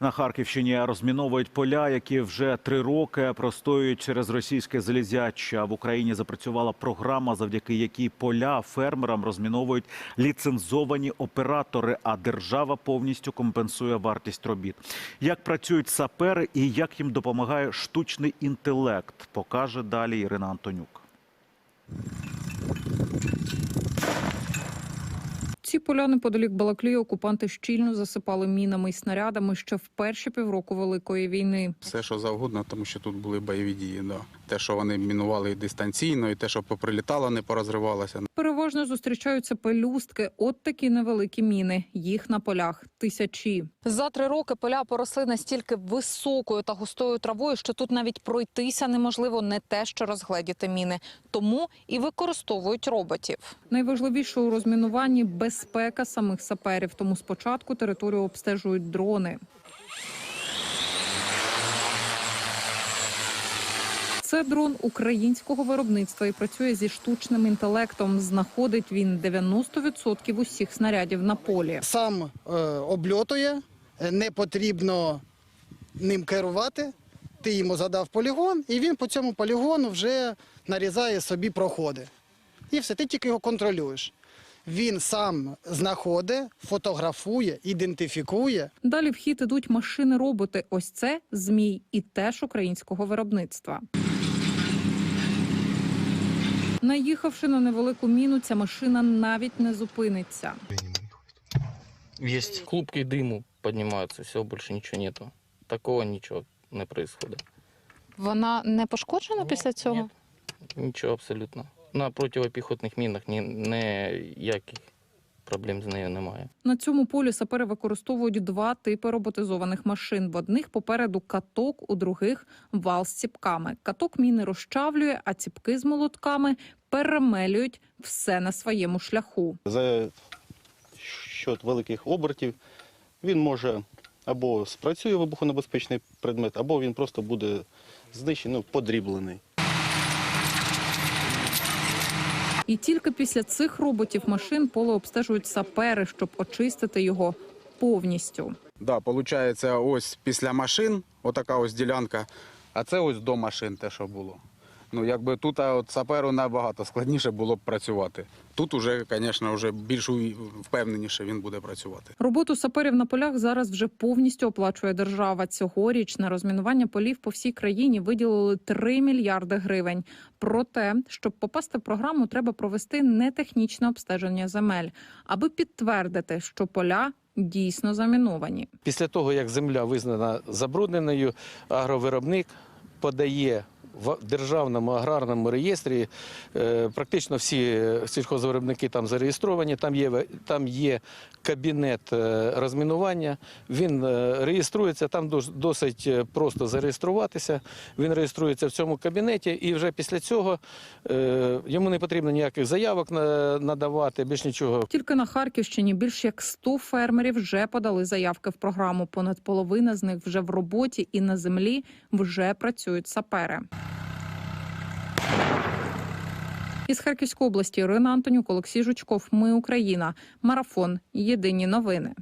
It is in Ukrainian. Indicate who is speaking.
Speaker 1: На Харківщині розміновують поля, які вже три роки простоюють через російське залізяча. В Україні запрацювала програма, завдяки якій поля фермерам розміновують ліцензовані оператори, а держава повністю компенсує вартість робіт. Як працюють сапери і як їм допомагає штучний інтелект, покаже далі Ірина Антонюк.
Speaker 2: Ці поля неподалік Балаклії окупанти щільно засипали мінами і снарядами ще в перші півроку Великої війни.
Speaker 3: Все, що завгодно, тому що тут були бойові дії. Да. Те, що вони мінували і дистанційно, і те, що поприлітало, не порозривалося.
Speaker 2: Переважно зустрічаються пелюстки, от такі невеликі міни. Їх на полях тисячі. За три роки поля поросли настільки високою та густою травою, що тут навіть пройтися неможливо не те, що розгледіти міни. Тому і використовують роботів. Найважливіше у розмінуванні безпека самих саперів. Тому спочатку територію обстежують дрони. Це дрон українського виробництва і працює зі штучним інтелектом. Знаходить він 90% усіх снарядів на полі.
Speaker 4: сам е, обльотує, е, не потрібно ним керувати. Ти йому задав полігон, і він по цьому полігону вже нарізає собі проходи. І все, ти тільки його контролюєш. Він сам знаходить, фотографує, ідентифікує.
Speaker 2: Далі в хід ідуть машини-роботи. Ось це змій і теж українського виробництва. Наїхавши на невелику міну, ця машина навіть не зупиниться.
Speaker 5: Есть клубки дыму поднимаются, все, больше ничего нету. Такого ничего не происходит.
Speaker 2: Вона не пошкоджена після цього?
Speaker 5: Нет, нічого абсолютно. На противопіхотних мінах ні, ніяких проблем з нею немає.
Speaker 2: На цьому полі сапери використовують два типи роботизованих машин. В одних попереду каток, у других вал з ціпками. Каток міни розчавлює, а ціпки з молотками перемелюють все на своєму шляху.
Speaker 6: За счет великих обертів він може або спрацює вибухонебезпечний предмет, або він просто буде знищений, ну, подріблений.
Speaker 2: І тільки після цих роботів машин поле обстежують сапери, щоб очистити його повністю.
Speaker 3: Да, виходить, ось після машин, отака ось ділянка, а це ось до машин те, що було. Ну, якби тут а от саперу набагато складніше було б працювати. Тут уже, звісно, вже більш у- впевненіше він буде працювати.
Speaker 2: Роботу саперів на полях зараз вже повністю оплачує держава. Цьогоріч на розмінування полів по всій країні виділили 3 мільярди гривень. Проте, щоб попасти в програму, треба провести нетехнічне обстеження земель, аби підтвердити, що поля дійсно заміновані.
Speaker 7: Після того, як земля визнана забрудненою, агровиробник подає в державному аграрному реєстрі. е, Практично всі сільхозвиробники там зареєстровані. Там є, там є кабінет е, розмінування. Він е, реєструється. Там досить е, просто зареєструватися. Він реєструється в цьому кабінеті, і вже після цього е, йому не потрібно ніяких заявок надавати, більш нічого.
Speaker 2: Тільки на Харківщині більш як 100 фермерів вже подали заявки в програму. Понад половина з них вже в роботі і на землі вже працюють сапери. Із Харківської області Ірина Антонюк, Олексій Жучков. Ми Україна. Марафон. Єдині новини.